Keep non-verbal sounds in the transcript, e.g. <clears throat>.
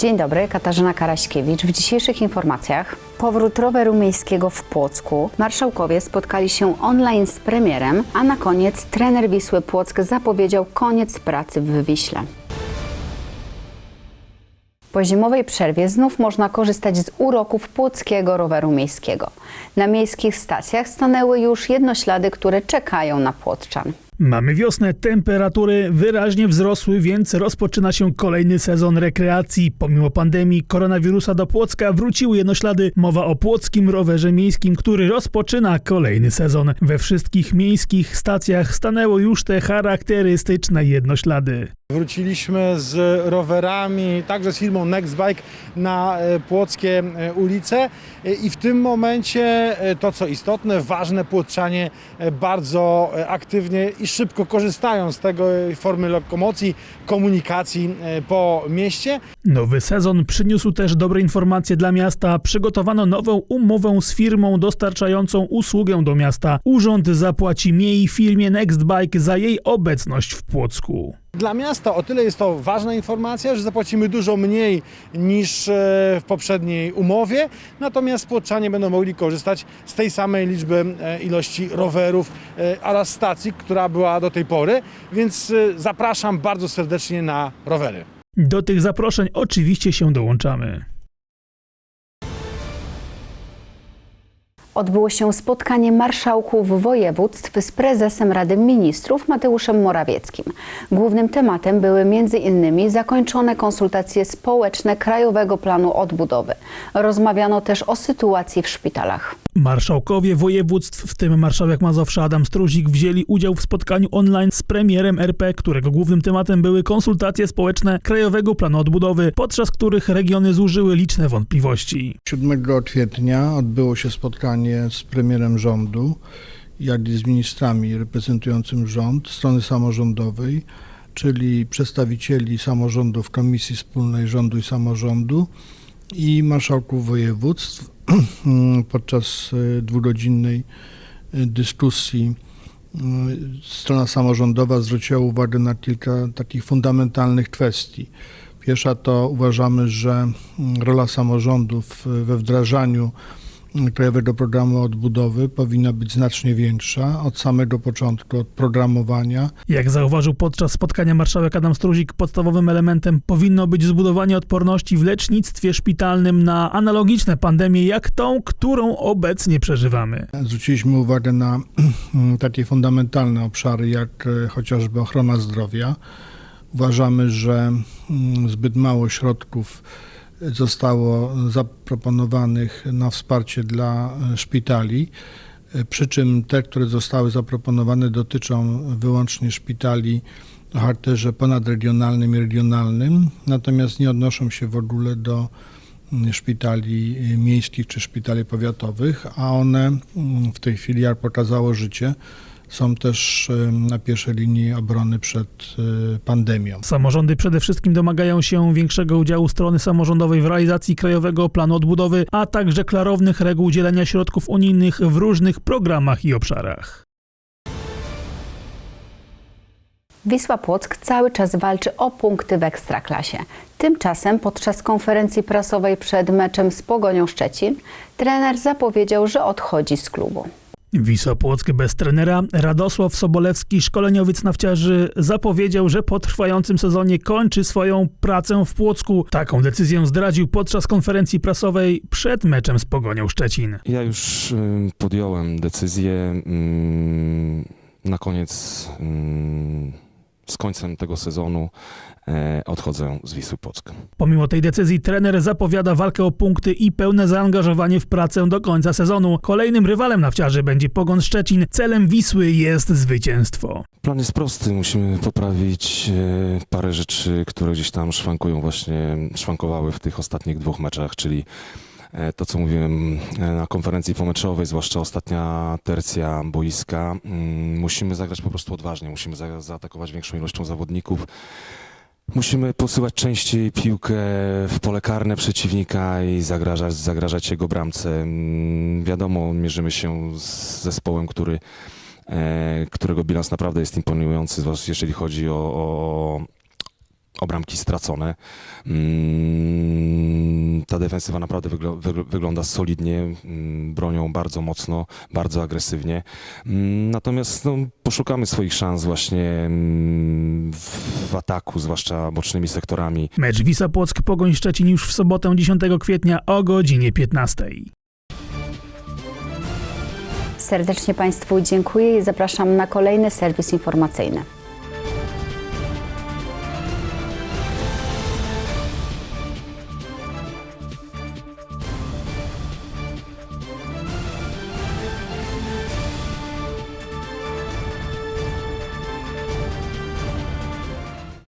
Dzień dobry, Katarzyna Karaśkiewicz. W dzisiejszych informacjach powrót roweru miejskiego w Płocku. Marszałkowie spotkali się online z premierem, a na koniec trener Wisły Płock zapowiedział koniec pracy w Wiśle. Po zimowej przerwie znów można korzystać z uroków płockiego roweru miejskiego. Na miejskich stacjach stanęły już jednoślady, które czekają na płotczan. Mamy wiosnę, temperatury wyraźnie wzrosły, więc rozpoczyna się kolejny sezon rekreacji. Pomimo pandemii koronawirusa do Płocka wróciły jednoślady. Mowa o płockim rowerze miejskim, który rozpoczyna kolejny sezon. We wszystkich miejskich stacjach stanęło już te charakterystyczne jednoślady. Wróciliśmy z rowerami, także z firmą Nextbike na e, płockie e, ulice E, i w tym momencie to co istotne, ważne, płotczanie bardzo aktywnie i szybko korzystają z tego e, formy lokomocji, komunikacji e, po mieście. Nowy sezon przyniósł też dobre informacje dla miasta. Przygotowano nową umowę z firmą dostarczającą usługę do miasta. Urząd zapłaci miej firmie Nextbike za jej obecność w Płocku. Dla miasta o tyle jest to ważna informacja, że zapłacimy dużo mniej niż e, w poprzedniej umowie, natomiast płotczanie będą mogli korzystać z tej samej liczby e, ilości rowerów e, oraz stacji, która była do tej pory, więc zapraszam bardzo serdecznie na rowery. Do tych zaproszeń oczywiście się dołączamy. Odbyło się spotkanie marszałków województw z prezesem Rady Ministrów Mateuszem Morawieckim. Głównym tematem były m.in. zakończone konsultacje społeczne Krajowego Planu Odbudowy. Rozmawiano też o sytuacji w szpitalach. Marszałkowie województw, w tym marszałek Mazowsza Adam Struzik, wzięli udział w spotkaniu online z premierem RP, którego głównym tematem były konsultacje społeczne Krajowego Planu Odbudowy, podczas których regiony zużyły liczne wątpliwości. 7 kwietnia odbyło się spotkanie z premierem rządu, jak i z ministrami reprezentującym rząd strony samorządowej, czyli przedstawicieli samorządów Komisji Wspólnej Rządu i Samorządu i marszałków województw. <clears throat> Podczas e, dwugodzinnej e, dyskusji e, strona samorządowa zwróciła uwagę na kilka takich fundamentalnych kwestii. Pierwsza to uważamy, że mm, rola samorządów we wdrażaniu Krajowego Programu Odbudowy powinna być znacznie większa od samego początku, od programowania. Jak zauważył podczas spotkania marszałek Adam Struzik, podstawowym elementem powinno być zbudowanie odporności w lecznictwie szpitalnym na analogiczne pandemie, jak tą, którą obecnie przeżywamy. Zwróciliśmy uwagę na <clears throat> takie fundamentalne obszary, jak e, chociażby ochrona zdrowia. Uważamy, że mm, zbyt mało środków zostało zaproponowanych na wsparcie dla e, szpitali. E, Przy czym te, które zostały zaproponowane, dotyczą wyłącznie szpitali o charakterze ponadregionalnym i regionalnym, natomiast nie odnoszą się w ogóle do mm, szpitali e, miejskich czy szpitali powiatowych, a one mm, w tej chwili, jak pokazało życie, są też na pierwszej linii obrony przed e, pandemią. Samorządy przede wszystkim domagają się większego udziału strony samorządowej w realizacji Krajowego Planu Odbudowy, a także klarownych reguł udzielania środków unijnych w różnych programach i obszarach. Wisła Płock cały czas walczy o punkty w Ekstraklasie. Tymczasem podczas konferencji prasowej przed meczem z Pogonią Szczecin trener zapowiedział, że odchodzi z klubu. Wisła Płock bez trenera Radosław Sobolewski, szkoleniowiec nawciarzy, zapowiedział, że po trwającym sezonie kończy swoją pracę w Płocku. Taką decyzję zdradził podczas konferencji prasowej przed meczem z Pogonią Szczecin. Ja już podjąłem decyzję na koniec, z końcem tego sezonu e, odchodzę z Wisły Płock. Pomimo tej decyzji trener zapowiada walkę o punkty i pełne zaangażowanie w pracę do końca sezonu. Kolejnym rywalem nawciarzy będzie Pogon Szczecin. Celem Wisły jest zwycięstwo. Plan jest prosty, musimy poprawić e, parę rzeczy, które gdzieś tam szwankują właśnie, szwankowały w tych ostatnich dwóch meczach, czyli to, co mówiłem e, na konferencji pomeczowej, zwłaszcza ostatnia tercja boiska. Mm, Musimy zagrać po prostu odważnie, musimy za- zaatakować większą ilością zawodników. Musimy posyłać częściej piłkę w pole karne przeciwnika i zagrażać, zagrażać jego bramce. Mm, Wiadomo, mierzymy się z zespołem, który, e, którego bilans naprawdę jest imponujący, zwłaszcza jeżeli chodzi o, o, o bramki stracone. Mm, Ta defensywa naprawdę wygl- wygl- wygląda solidnie, mm, bronią bardzo mocno, bardzo agresywnie. Mm, Natomiast no, poszukamy swoich szans właśnie w, ataku, zwłaszcza bocznymi sektorami. Mecz Wisła Płock Pogoń Szczecin już w sobotę 10 kwietnia o godzinie 15. Serdecznie Państwu dziękuję i zapraszam na kolejny serwis informacyjny.